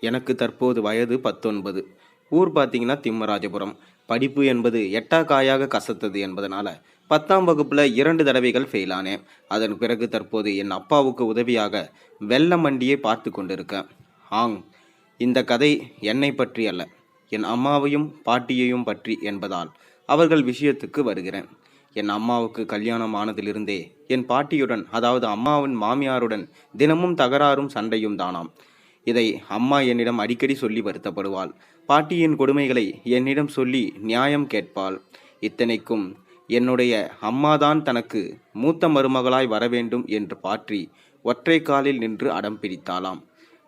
எனக்கு தற்போது வயது பத்தொன்பது. ஊர் பார்த்தீங்கன்னா திம்மராஜபுரம். படிப்பு என்பது எட்டா காயாக கசத்தது என்பதனால பத்தாம் வகுப்பில் இரண்டு தடவைகள் ஃபெயில் ஆனேன். அதன் பிறகு தற்போது என் அப்பாவுக்கு உதவியாக வெள்ள மண்டியை பார்த்து கொண்டிருக்கேன். ஆங் இந்த கதை என்னை பற்றி அல்ல. என் அம்மாவையும் பாட்டியையும் பற்றி என்பதால் அவர்கள் விஷயத்துக்கு வருகிறேன். என் அம்மாவுக்கு கல்யாணம் ஆனதிலிருந்தே என் பாட்டியுடன் அதாவது அம்மாவின் மாமியாருடன் தினமும் தகராறும் சண்டையும் தானாம். இதை அம்மா என்னிடம் அடிக்கடி சொல்லி வருத்தப்படுவாள். பாட்டியின் கொடுமைகளை என்னிடம் சொல்லி நியாயம் கேட்பாள். இத்தனைக்கும் என்னுடைய அம்மாதான் தனக்கு மூத்த மருமகளாய் வர வேண்டும் என்று பாற்றி ஒற்றை காலில் நின்று அடம் பிடித்தாளாம்.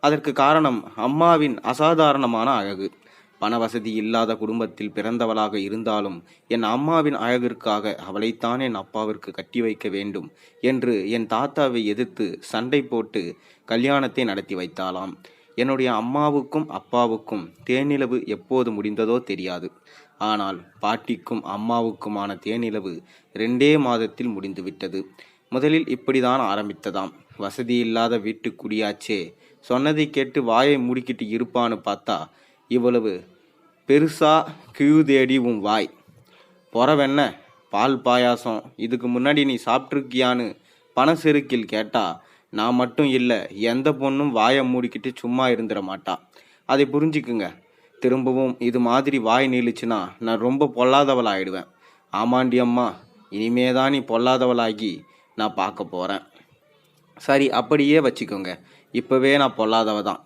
அதற்கு காரணம் அம்மாவின் அசாதாரணமான அழகு. பண வசதி இல்லாத குடும்பத்தில் பிறந்தவளாக இருந்தாலும் என் அம்மாவின் அழகிற்காக அவளைத்தான் என் அப்பாவிற்கு கட்டி வைக்க வேண்டும் என்று என் தாத்தாவை எதிர்த்து சண்டை போட்டு கல்யாணத்தை நடத்தி வைத்தாளாம். என்னுடைய அம்மாவுக்கும் அப்பாவுக்கும் தேனிலவு எப்போது முடிந்ததோ தெரியாது. ஆனால் பாட்டிக்கும் அம்மாவுக்குமான தேனிலவு ரெண்டே மாதத்தில் முடிந்துவிட்டது. முதலில் இப்படிதான் ஆரம்பித்ததாம். வசதி இல்லாத வீட்டு குடியாச்சே சொன்னதை கேட்டு வாயை மூடிக்கிட்டு இருப்பான்னு பார்த்தா இவ்வளவு பெருசா கியூ தேடி உன் வாய். பொறவென்ன? பால் பாயாசம். இதுக்கு முன்னாடி நீ சாப்பிட்ருக்கியான்னு பணசெருக்கில் கேட்டா நான் மட்டும் இல்லை எந்த பொண்ணும் வாயை மூடிக்கிட்டு சும்மா இருந்துட மாட்டா. அதை புரிஞ்சுக்குங்க. திரும்பவும் இது மாதிரி வாய் நீளுச்சுன்னா நான் ரொம்ப பொல்லாதவளாகிடுவேன் ஆமாண்டி அம்மா இனிமே தான் நீ பொல்லாதவளாகி நான் பார்க்க போகிறேன் சரி அப்படியே வச்சுக்கோங்க. இப்போவே நான் பொல்லாதவ தான்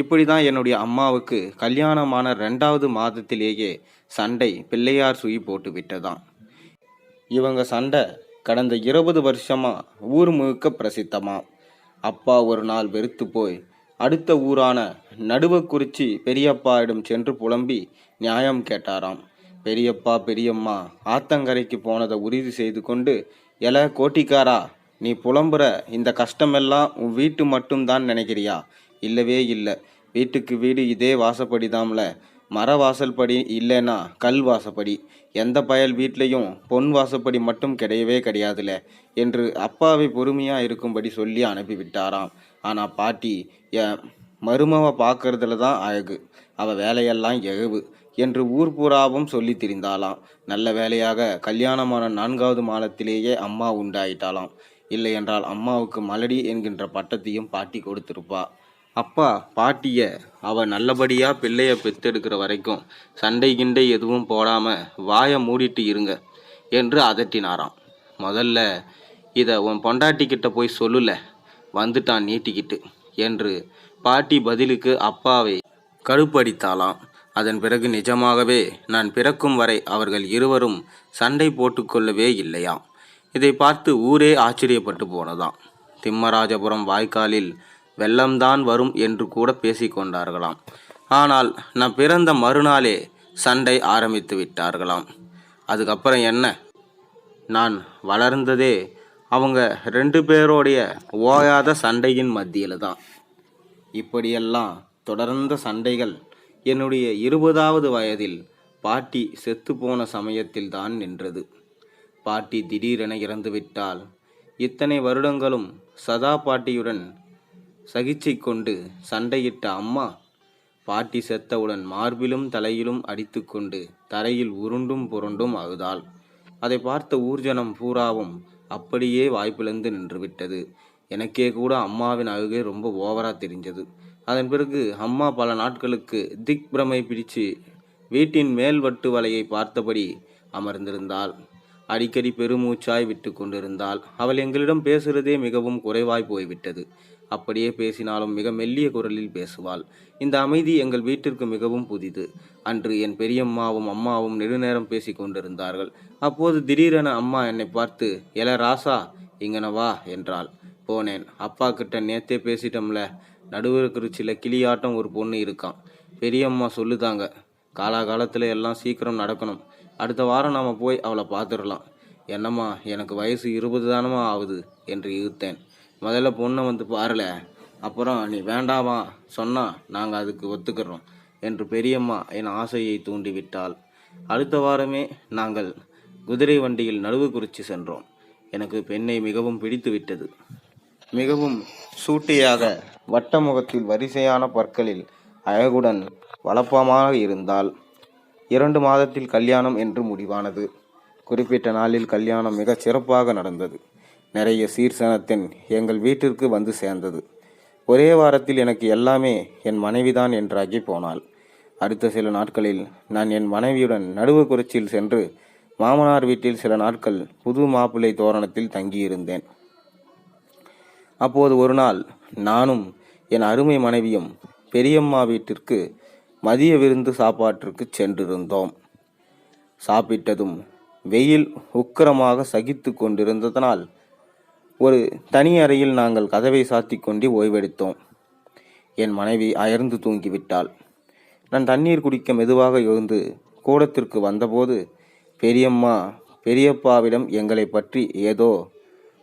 இப்படி தான் என்னுடைய அம்மாவுக்கு கல்யாணமான ரெண்டாவது மாதத்திலேயே சண்டை பிள்ளையார் சுழி போட்டு விட்டதாம். இவங்க சண்டை கடந்த இருபது வருஷமா ஊர் முழுக்க பிரசித்தமா அப்பா ஒரு நாள் வெறுத்து போய் அடுத்த ஊரான நடுவக்குறிச்சி பெரியப்பாவிடம் சென்று புலம்பி நியாயம் கேட்டாராம். பெரியப்பா பெரியம்மா ஆத்தங்கரைக்கு போனதை உறுதி செய்து கொண்டு எல கோட்டிக்காரா நீ புலம்புற இந்த கஷ்டமெல்லாம் உன் வீட்டு மட்டும்தான் நினைக்கிறியா? இல்லவே இல்லை. வீட்டுக்கு வீடு இதே வாசப்படிதாம்ல. மர வாசல்படி இல்லைன்னா கல் வாசப்படி. எந்த பயல் வீட்லேயும் பொன் வாசப்படி மட்டும் கிடையவே கிடையாதுல என்று அப்பாவை பொறுமையாக இருக்கும்படி சொல்லி அனுப்பிவிட்டாராம். ஆனால் பாட்டி என் மருமவ பார்க்கறதுல தான் அழகு. அவ வேலையெல்லாம் எழவு என்று ஊர் பூராவும் சொல்லி திரிந்தாளாம். நல்ல வேலையாக கல்யாணமான நான்காவது மாதத்திலேயே அம்மா உண்டாயிட்டாளாம். இல்லை என்றால் அம்மாவுக்கு மலடி என்கின்ற பட்டத்தையும் பாட்டி கொடுத்திருப்பா. அப்பா பாட்டிய அவ நல்லபடியா பிள்ளைய பெத்தெடுக்கிற வரைக்கும் சண்டை கிண்டை எதுவும் போடாம வாயை மூடிட்டு இருங்க என்று அதட்டினாராம். முதல்ல இதை உன் பொண்டாட்டி கிட்ட போய் சொல்லுல வந்துட்டான் நீட்டிக்கிட்டு என்று பாட்டி பதிலுக்கு அப்பாவை கடுப்படித்தாளாம். அதன் பிறகு நிஜமாகவே நான் பிறக்கும் வரை அவர்கள் இருவரும் சண்டை போட்டுக்கொள்ளவே இல்லையாம். இதை பார்த்து ஊரே ஆச்சரியப்பட்டு போனதாம். திம்மராஜபுரம் வாய்க்காலில் வெள்ளம்தான் வரும் என்று கூட பேசிக்கொண்டார்களாம். ஆனால் நான் பிறந்த மறுநாளே சண்டை ஆரம்பித்து விட்டார்களாம். அதுக்கப்புறம் என்ன? நான் வளர்ந்ததே அவங்க ரெண்டு பேரோடைய ஓயாத சண்டையின் மத்தியில் தான் இப்படியெல்லாம் தொடர்ந்த சண்டைகள் என்னுடைய இருபதாவது வயதில் பாட்டி செத்துப்போன சமயத்தில் தான் நின்றது. பாட்டி திடீரென இறந்துவிட்டால் இத்தனை வருடங்களும் சதா பாட்டியுடன் சகிச்சை கொண்டு சண்டையிட்ட அம்மா பாட்டி செத்தவுடன் மார்பிலும் தலையிலும் அடித்துக்கொண்டு தரையில் உருண்டும் புரண்டும் அழுதாள். அதை பார்த்த ஊர்ஜனம் பூராவும் அப்படியே வாய்ப்பிழந்து நின்றுவிட்டது. எனக்கே கூட அம்மாவின் அழுகை ரொம்ப ஓவரா தெரிஞ்சது. அதன் பிறகு அம்மா பல நாட்களுக்கு திக் பிரமை பிடிச்சு வீட்டின் மேல் வட்டு வலையை பார்த்தபடி அமர்ந்திருந்தாள். அடிக்கடி பெருமூச்சாய் விட்டு கொண்டிருந்தாள். அவள் எங்களிடம் பேசுகிறதே மிகவும் குறைவாய் போய்விட்டது. அப்படியே பேசினாலும் மிக மெல்லிய குரலில் பேசுவாள். இந்த அமைதி எங்கள் வீட்டிற்கு மிகவும் புதிது. அன்று என் பெரியம்மாவும் அம்மாவும் நெடுநேரம் பேசி கொண்டிருந்தார்கள். அப்போது திடீரென அம்மா என்னை பார்த்து எல ராசா இங்கன வா என்றாள். போனேன். அப்பா கிட்ட நேத்தே பேசிட்டோம்ல. சில கிளியாட்டம் ஒரு பொண்ணு இருக்கான் பெரியம்மா சொல்லுதாங்க காலாகாலத்தில் எல்லாம் சீக்கிரம் நடக்கணும். அடுத்த வாரம் நாம் போய் அவளை பார்த்துடலாம் என்னம்மா எனக்கு வயசு இருபது தானமா ஆகுது என்று இழுத்தேன். முதல்ல பொண்ணை வந்து பாருல. அப்புறம் நீ வேண்டாமா? சொன்னால் நாங்கள் அதுக்கு ஒத்துக்கிறோம் என்று பெரியம்மா என் ஆசையை தூண்டிவிட்டாள். அடுத்த வாரமே நாங்கள் குதிரை வண்டியில் நடுவுக்குறிச்சி சென்றோம். எனக்கு பெண்ணை மிகவும் பிடித்து விட்டது மிகவும் சூட்டியாக வட்ட முகத்தில் வரிசையான பற்களில் அழகுடன் வளப்பமாக இருந்தால் இரண்டு மாதத்தில் கல்யாணம் என்று முடிவானது. குறிப்பிட்ட நாளில் கல்யாணம் மிகச் சிறப்பாக நடந்தது. நிறைய சீர்சனத்தின் எங்கள் வீட்டிற்கு வந்து சேர்ந்தது. ஒரே வாரத்தில் எனக்கு எல்லாமே என் மனைவிதான் என்றாகி போனாள். அடுத்த சில நாட்களில் நான் என் மனைவியுடன் நடுவு குறிச்சியில் சென்று மாமனார் வீட்டில் சில நாட்கள் புது மாப்பிள்ளை தோரணத்தில் தங்கியிருந்தேன். அப்போது ஒரு நாள் நானும் என் அருமை மனைவியும் பெரியம்மா வீட்டிற்கு மதிய விருந்து சாப்பாட்டிற்கு சென்றிருந்தோம். சாப்பிட்டதும் வெயில் உக்கிரமாக சகித்து கொண்டிருந்ததனால் ஒரு தனி அறையில் நாங்கள் கதவை சாத்திக் கொண்டு ஓய்வெடுத்தோம். என் மனைவி அயர்ந்து தூங்கிவிட்டாள். நான் தண்ணீர் குடிக்க மெதுவாக எழுந்து கூடத்திற்கு வந்தபோது பெரியம்மா பெரியப்பாவிடம் எங்களை பற்றி ஏதோ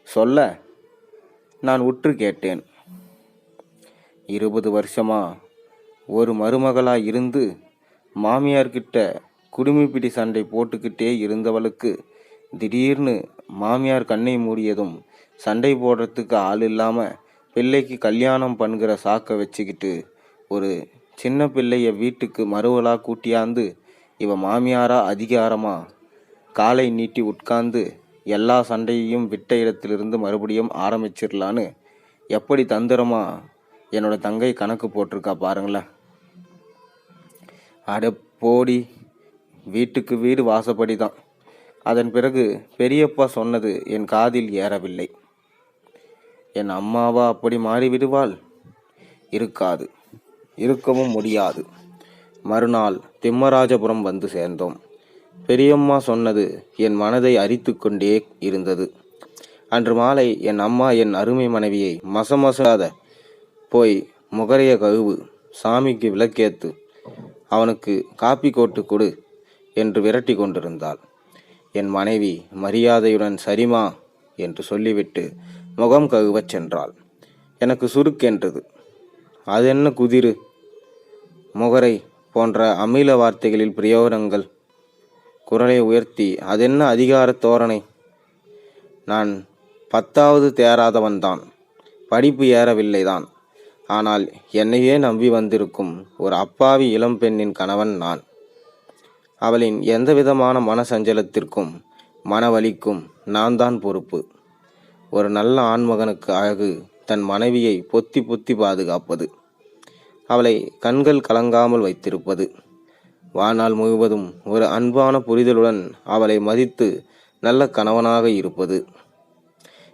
சொல்ல நான் உற்று கேட்டேன். இருபது வருஷமா ஒரு மருமகளாக இருந்து மாமியார்கிட்ட குடுமிப்பிடி சண்டை போட்டுக்கிட்டே இருந்தவளுக்கு திடீர்னு மாமியார் கண்ணை மூடியதும் சண்டை போடுறதுக்கு ஆள் இல்லாமல் பிள்ளைக்கு கல்யாணம் பண்ணுகிற சாக்கை வச்சுக்கிட்டு ஒரு சின்ன பிள்ளைய வீட்டுக்கு மறுவலாக கூட்டியாந்து இவ மாமியாரா அதிகாரமா காலை நீட்டி உட்கார்ந்து எல்லா சண்டையையும் விட்ட இடத்திலிருந்து மறுபடியும் ஆரம்பிச்சிடலான்னு எப்படி தந்திரமா என்னோட தங்கை கணக்கு போட்டிருக்கா பாருங்களேன். அட போடி வீட்டுக்கு வீடு வாசப்படி தான் அதன் பிறகு பெரியப்பா சொன்னது என் காதில் ஏறவில்லை. என் அம்மாவா அப்படி மாறிவிடுவாள்? இருக்காது. இருக்கவும் முடியாது. மறுநாள் திம்மராஜபுரம் வந்து சேர்ந்தோம். பெரியம்மா சொன்னது என் மனதை அரித்து கொண்டே இருந்தது. அன்று மாலை என் அம்மா என் அருமை மனைவியை மசமசாத போய் முகரைய கழுவு சாமிக்கு விளக்கேத்து அவனுக்கு காப்பி கோட்டு கொடு என்று விரட்டி கொண்டிருந்தாள். என் மனைவி மரியாதையுடன் சரிமா என்று சொல்லிவிட்டு முகம் கழுவச் சென்றாள். எனக்கு சுருக்கென்றது அது என்ன குதிரு? முகரை போன்ற அமில வார்த்தைகளில் பிரயோகங்கள். குரலை உயர்த்தி அதென்ன அதிகார தோரணை? நான் பத்தாவது தேராதவன்தான். படிப்பு ஏறவில்லைதான். ஆனால் என்னையே நம்பி வந்திருக்கும் ஒரு அப்பாவி இளம்பெண்ணின் கணவன் நான். அவளின் எந்தவிதமான மனசஞ்சலத்திற்கும் மனவலிக்கும் நான் தான் பொறுப்பு. ஒரு நல்ல ஆண்மகனுக்கு அழகு தன் மனைவியை பொத்தி பொத்தி பாதுகாப்பது. அவளை கண்கள் கலங்காமல் வைத்திருப்பது. வாழ்நாள் முழுவதும் ஒரு அன்பான புரிதலுடன் அவளை மதித்து நல்ல கணவனாக இருப்பது.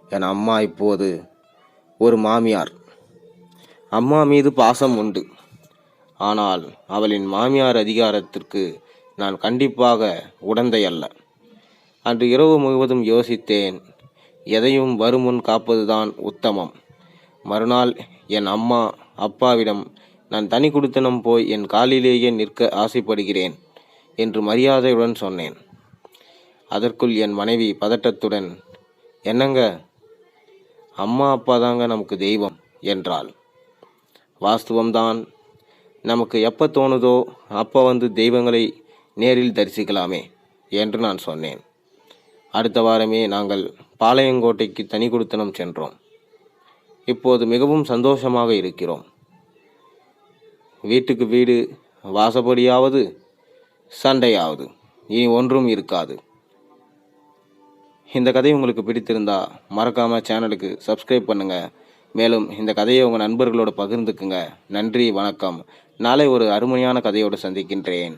என் அம்மா இப்போது ஒரு மாமியார். அம்மா மீது பாசம் உண்டு. ஆனால் அவளின் மாமியார் அதிகாரத்திற்கு நான் கண்டிப்பாக உடந்தை அல்ல. அன்று இரவு முழுவதும் யோசித்தேன் எதையும் வருமுன் காப்பதுதான் உத்தமம். மறுநாள் என் அம்மா அப்பாவிடம் நான் தனி குடித்தனம் போய் என் காலிலேயே நிற்க ஆசைப்படுகிறேன் என்று மரியாதையுடன் சொன்னேன். அதற்குள் என் மனைவி பதட்டத்துடன் என்னங்க? அம்மா அப்பா தாங்க நமக்கு தெய்வம் என்றாள். வாஸ்துவம்தான். நமக்கு எப்போ தோணுதோ அப்போ வந்து தெய்வங்களை நேரில் தரிசிக்கலாமே என்று நான் சொன்னேன். அடுத்த வாரமே நாங்கள் பாளையங்கோட்டைக்கு தனி குடித்தனம் சென்றோம். இப்போது மிகவும் சந்தோஷமாக இருக்கிறோம். வீட்டுக்கு வீடு வாசப்படியாவது சண்டையாவது இனி ஒன்றும் இருக்காது. இந்த கதை உங்களுக்கு பிடித்திருந்தா மறக்காமல் சேனலுக்கு சப்ஸ்கிரைப் பண்ணுங்க. மேலும் இந்த கதையை உங்கள் நண்பர்களோடு பகிர்ந்துக்குங்க. நன்றி வணக்கம். நாளை ஒரு அருமையான கதையோடு சந்திக்கின்றேன்.